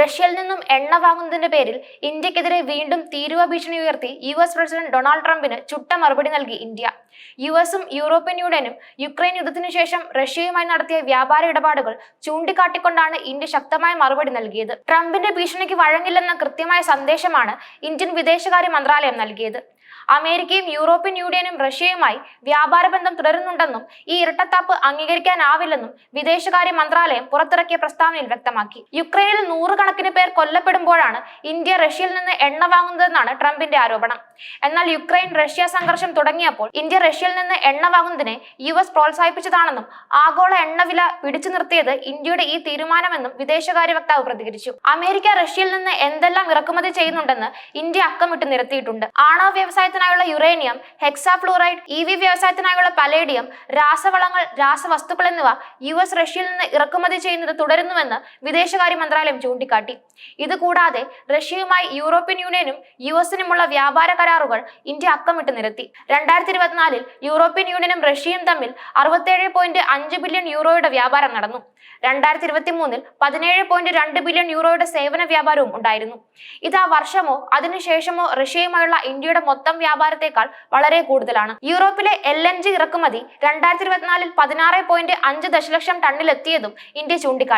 റഷ്യയിൽ നിന്നും എണ്ണ വാങ്ങുന്നതിന്റെ പേരിൽ ഇന്ത്യക്കെതിരെ വീണ്ടും തീരുവ ഭീഷണി ഉയർത്തി യു എസ് പ്രസിഡന്റ് ഡൊണാൾഡ് ട്രംപിന് ചുട്ട മറുപടി നൽകി ഇന്ത്യ. യു എസും യൂറോപ്യൻ യൂണിയനും യുക്രൈൻ യുദ്ധത്തിനു ശേഷം റഷ്യയുമായി നടത്തിയ വ്യാപാര ഇടപാടുകൾ ചൂണ്ടിക്കാട്ടിക്കൊണ്ടാണ് ഇന്ത്യ ശക്തമായ മറുപടി നൽകിയത്. ട്രംപിന്റെ ഭീഷണിക്ക് വഴങ്ങില്ലെന്ന കൃത്യമായ സന്ദേശമാണ് ഇന്ത്യൻ വിദേശകാര്യ മന്ത്രാലയം നൽകിയത്. അമേരിക്കയും യൂറോപ്യൻ യൂണിയനും റഷ്യയുമായി വ്യാപാര ബന്ധം തുടരുന്നുണ്ടെന്നും ഈ ഇരട്ടത്താപ്പ് അംഗീകരിക്കാനാവില്ലെന്നും വിദേശകാര്യ മന്ത്രാലയം പുറത്തിറക്കിയ പ്രസ്താവനയിൽ വ്യക്തമാക്കി. യുക്രൈനിൽ നൂറുകണക്കിന് പേർ കൊല്ലപ്പെടുമ്പോഴാണ് ഇന്ത്യ റഷ്യയിൽ നിന്ന് എണ്ണ വാങ്ങുന്നതെന്നാണ് ട്രംപിന്റെ ആരോപണം. എന്നാൽ യുക്രൈൻ റഷ്യ സംഘർഷം തുടങ്ങിയപ്പോൾ ഇന്ത്യ റഷ്യയിൽ നിന്ന് എണ്ണ വാങ്ങുന്നതിനെ യു എസ് പ്രോത്സാഹിപ്പിച്ചതാണെന്നും ആഗോള എണ്ണവില പിടിച്ചു നിർത്തിയത് ഇന്ത്യയുടെ ഈ തീരുമാനമെന്നും വിദേശകാര്യ വക്താവ് പ്രതികരിച്ചു. അമേരിക്ക റഷ്യയിൽ നിന്ന് എന്തെല്ലാം ഇറക്കുമതി ചെയ്യുന്നുണ്ടെന്ന് ഇന്ത്യ അക്കമിട്ട് നിരത്തിയിട്ടുണ്ട്. ആണവ വ്യവസായത്തിനായുള്ള യുറേനിയം ഹെക്സാഫ്ലൂറൈഡ് ഇ വി വ്യവസായത്തിനായുള്ള പലേഡിയം രാസവളങ്ങൾ രാസവസ്തുക്കൾ എന്നിവ യു എസ് റഷ്യയിൽ നിന്ന് ഇറക്കുമതി ചെയ്യുന്നത് തുടരുന്നുവെന്ന് വിദേശകാര്യ മന്ത്രാലയം ചൂണ്ടിക്കാട്ടി. ഇതുകൂടാതെ റഷ്യയുമായി യൂറോപ്യൻ യൂണിയനും യു എസിനുമുള്ള വ്യാപാര കരാറുകൾ ഇന്ത്യ അക്കമിട്ട് നിരത്തി. രണ്ടായിരത്തി ഇരുപത്തിനാലിൽ യൂറോപ്യൻ യൂണിയനും റഷ്യയും തമ്മിൽ അറുപത്തേഴ് പോയിന്റ് അഞ്ച് ബില്യൺ യൂറോയുടെ വ്യാപാരം നടന്നു. രണ്ടായിരത്തി ഇരുപത്തി മൂന്നിൽ പതിനേഴ് പോയിന്റ് രണ്ട് ബില്യൺ യൂറോയുടെ സേവന വ്യാപാരവും ഉണ്ടായിരുന്നു. ഇത് ആ വർഷമോ അതിനുശേഷമോ റഷ്യയുമായുള്ള ഇന്ത്യയുടെ മൊത്തം വ്യാപാരത്തെക്കാൾ വളരെ കൂടുതലാണ്. യൂറോപ്പിലെ എൽ എൻ ജി ഇറക്കുമതി രണ്ടായിരത്തി ഇരുപത്തിനാലിൽ പതിനാറ് പോയിന്റ് അഞ്ച് ദശലക്ഷം ടണ്ണിലെത്തിയതും ഇന്ത്യ ചൂണ്ടിക്കാട്ടി.